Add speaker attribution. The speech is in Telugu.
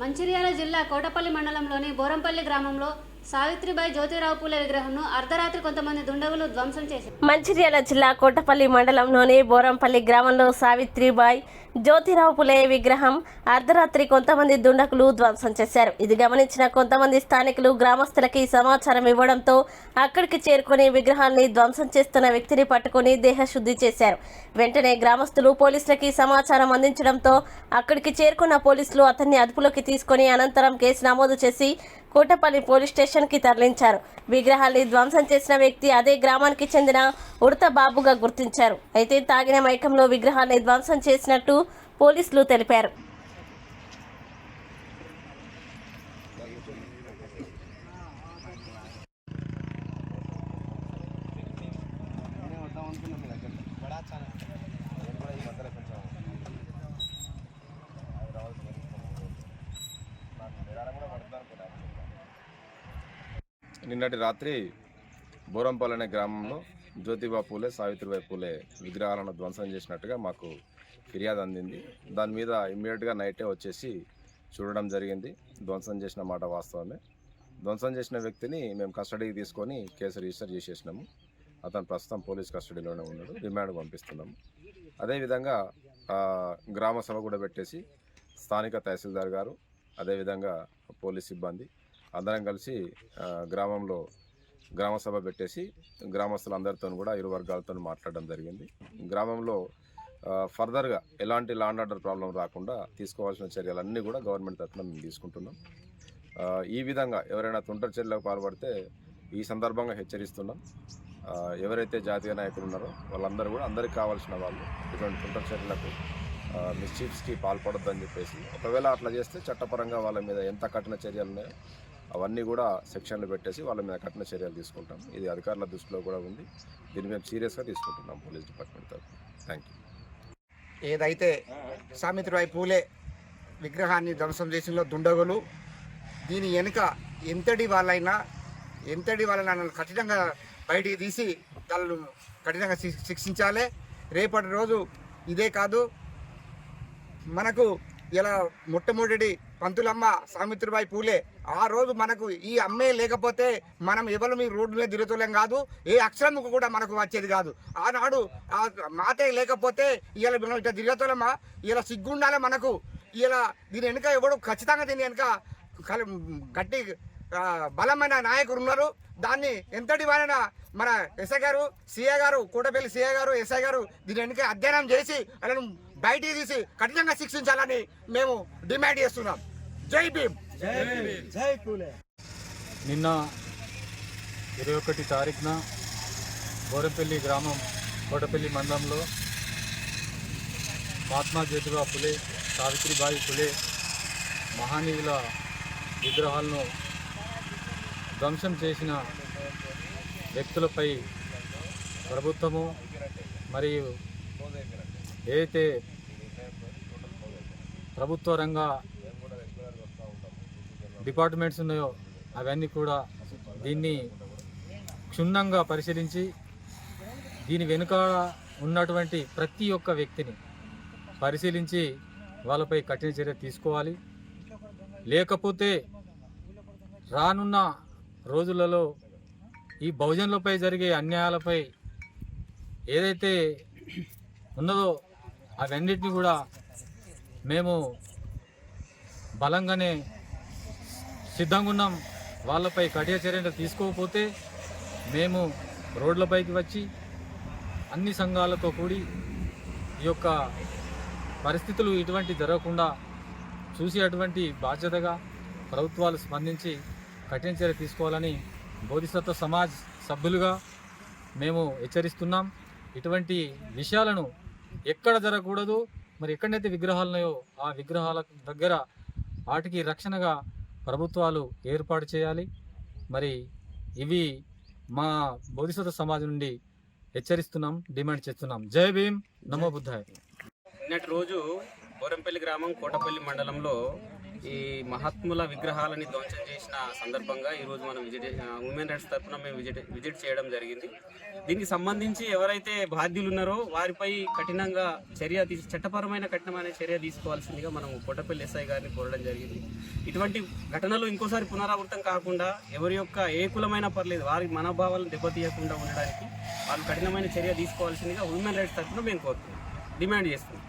Speaker 1: మంచిర్యాల జిల్లా కోటపల్లి మండలంలోని బోరంపల్లి గ్రామంలో సావిత్రిబాయి జ్యోతిరావు పూలే విగ్రహంను అర్ధరాత్రి కొంతమంది దుండగులు ధ్వంసం చేశారు.
Speaker 2: మంచిర్యాల జిల్లా కోటపల్లి మండలంలోని బోరంపల్లి గ్రామంలో సావిత్రిబాయి జ్యోతిరావు పులే విగ్రహం అర్ధరాత్రి కొంతమంది దుండకులు ధ్వంసం చేశారు. ఇది గమనించిన కొంతమంది స్థానికులు గ్రామస్తులకి సమాచారం ఇవ్వడంతో అక్కడికి చేరుకుని విగ్రహాన్ని ధ్వంసం చేస్తున్న వ్యక్తిని పట్టుకుని దేహశుద్ధి చేశారు. వెంటనే గ్రామస్తులు పోలీసులకి సమాచారం అందించడంతో అక్కడికి చేరుకున్న పోలీసులు అతన్ని అదుపులోకి తీసుకొని అనంతరం కేసు నమోదు చేసి కోటపల్లి పోలీస్ స్టేషన్కి తరలించారు. విగ్రహాన్ని ధ్వంసం చేసిన వ్యక్తి అదే గ్రామానికి చెందిన ఉడత బాబుగా గుర్తించారు. అయితే తాగిన మైకంలో విగ్రహాన్ని ధ్వంసం చేసినట్టు పోలీసులు తెలిపారు.
Speaker 3: నిన్నటి రాత్రి బోరంపల్లి అనే గ్రామంలో జ్యోతిబా పూలే సావిత్రిబాయి పూలే విగ్రహాలను ధ్వంసం చేసినట్టుగా మాకు ఫిర్యాదు అందింది. దాని మీద ఇమ్మీడియట్గా నైటే వచ్చేసి చూడడం జరిగింది. ధ్వంసం చేసిన మాట వాస్తవమే. ధ్వంసం చేసిన వ్యక్తిని మేము కస్టడీకి తీసుకొని కేసు రిజిస్టర్ చేసేసినాము. అతను ప్రస్తుతం పోలీస్ కస్టడీలోనే ఉన్నాడు. రిమాండ్ పంపిస్తున్నాము. అదేవిధంగా గ్రామ సభ కూడా పెట్టేసి స్థానిక తహసీల్దార్ గారు అదేవిధంగా పోలీస్ సిబ్బంది అందరం కలిసి గ్రామంలో గ్రామ సభ పెట్టేసి గ్రామస్తులందరితో కూడా ఇరు వర్గాలతో మాట్లాడడం జరిగింది. గ్రామంలో ఫర్దర్గా ఎలాంటి లాండ్ ఆర్డర్ ప్రాబ్లం రాకుండా తీసుకోవాల్సిన చర్యలన్నీ కూడా గవర్నమెంట్ తరఫున మేము తీసుకుంటున్నాం. ఈ విధంగా ఎవరైనా తుంటర్ చర్యలకు పాల్పడితే ఈ సందర్భంగా హెచ్చరిస్తున్నాం. ఎవరైతే జాతీయ నాయకులు ఉన్నారో వాళ్ళందరూ కూడా అందరికి కావాల్సిన వాళ్ళు ఇటువంటి తుంటర్ చర్యలకు మిస్చీఫ్స్కి పాల్పడొద్దని చెప్పేసి ఒకవేళ అట్లా చేస్తే చట్టపరంగా వాళ్ళ మీద ఎంత కఠిన చర్యలు ఉన్నాయో అవన్నీ కూడా సెక్షన్లు పెట్టేసి వాళ్ళ మీద కఠిన చర్యలు తీసుకుంటాం. ఇది అధికారుల దృష్టిలో కూడా ఉంది. దీన్ని మేము సీరియస్గా తీసుకుంటున్నాం పోలీస్ డిపార్ట్మెంట్ తరఫు థ్యాంక్ యూ
Speaker 4: ఏదైతే సామిత్రిబాయి పూలే విగ్రహాన్ని ధ్వంసం చేసిన దుండగులు దీని వెనుక ఎంతటి వాళ్ళైనా ఎంతటి వాళ్ళైనా కఠినంగా బయటికి తీసి వాళ్ళను కఠినంగా శిక్షించాలి. రేపటి రోజు ఇదే కాదు. మనకు ఇలా మొట్టమొదటి పంతులమ్మ సామిత్రిబాయి పూలే. ఆ రోజు మనకు ఈ అమ్మే లేకపోతే మనం ఎవరు మీ రోడ్డు మీద తిరుగుతులేం కాదు ఏ అక్షరముకు కూడా మనకు వచ్చేది కాదు. ఆనాడు ఆ మాతే లేకపోతే ఇలా మనం ఇట్లా తిరుగుతులమ్మా ఇలా సిగ్గుండాలి మనకు? ఇలా దీని వెనుక ఎవడు ఖచ్చితంగా దీని వెనుక గట్టి బలమైన నాయకుడు ఉన్నారు. దాన్ని ఎంతటి వారైనా మన ఎస్ఐ గారు సిఐ గారు కోటపల్లి సిఐ గారు ఎస్ఐ గారు దీని వెనుక అధ్యయనం చేసి వాళ్ళను బయటికి తీసి కఠినంగా శిక్షించాలని మేము డిమాండ్ చేస్తున్నాం. జై భీమ్.
Speaker 5: నిన్న ఇరవై ఒకటి తారీఖున బోరంపల్లి గ్రామం కోటపల్లి మండలంలో మహాత్మా జ్యోతిబా ఫులే సావిత్రిబాయి ఫులే మహానీయుల విగ్రహాలను ధ్వంసం చేసిన వ్యక్తులపై ప్రభుత్వము మరియు ఏదైతే ప్రభుత్వ రంగ డిపార్ట్మెంట్స్ ఉన్నాయో అవన్నీ కూడా దీన్ని క్షుణ్ణంగా పరిశీలించి దీని వెనుక ఉన్నటువంటి ప్రతి ఒక్క వ్యక్తిని పరిశీలించి వాళ్ళపై కఠిన చర్య తీసుకోవాలి. లేకపోతే రానున్న రోజులలో ఈ బహుజనులపై జరిగే అన్యాయాలపై ఏదైతే ఉన్నదో అవన్నిటిని కూడా మేము బలంగానే సిద్ధంగా ఉన్నాం. వాళ్ళపై కఠిన చర్యలు తీసుకోకపోతే మేము రోడ్లపైకి వచ్చి అన్ని సంఘాలతో కూడి ఈ యొక్క పరిస్థితులు ఇటువంటి జరగకుండా చూసి అటువంటి బాధ్యతగా ప్రభుత్వాలు స్పందించి కఠిన చర్య తీసుకోవాలని బోధిసత్వ సమాజ్ సభ్యులుగా మేము హెచ్చరిస్తున్నాం. ఇటువంటి విషయాలను ఎక్కడ జరగకూడదు. మరి ఎక్కడైతే విగ్రహాలు ఉన్నాయో ఆ విగ్రహాల దగ్గర వాటికి రక్షణగా ప్రభుత్వాలు ఏర్పాటు చేయాలి. మరి ఇవి మా బోధిసత్వ సమాజం నుండి హెచ్చరిస్తున్నాం డిమాండ్ చేస్తున్నాం. జై భీమ్. నమో బుద్ధాయ.
Speaker 6: నిన్నటి రోజు బోరంపల్లి గ్రామం కోటపల్లి మండలంలో ఈ మహాత్ముల విగ్రహాలని ధ్వంసం చేసిన సందర్భంగా ఈరోజు మనం విజిట్ ఉమెన్ రైట్స్ తరఫున మేము విజిట్ విజిట్ చేయడం జరిగింది. దీనికి సంబంధించి ఎవరైతే బాధ్యులు ఉన్నారో వారిపై కఠినంగా చర్య తీసు చట్టపరమైన కఠినమైన చర్య తీసుకోవాల్సిందిగా మనం కోటపల్లి ఎస్ఐ గారిని కోరడం జరిగింది. ఇటువంటి ఘటనలు ఇంకోసారి పునరావృతం కాకుండా ఎవరి యొక్క ఏ కులమైనా పర్లేదు వారి మనోభావాలను దెబ్బతీయకుండా ఉండడానికి వాళ్ళు కఠినమైన చర్య తీసుకోవాల్సిందిగా ఉమెన్ రైట్స్ తరఫున మేము కోరుతున్నాం. డిమాండ్ చేస్తున్నాం.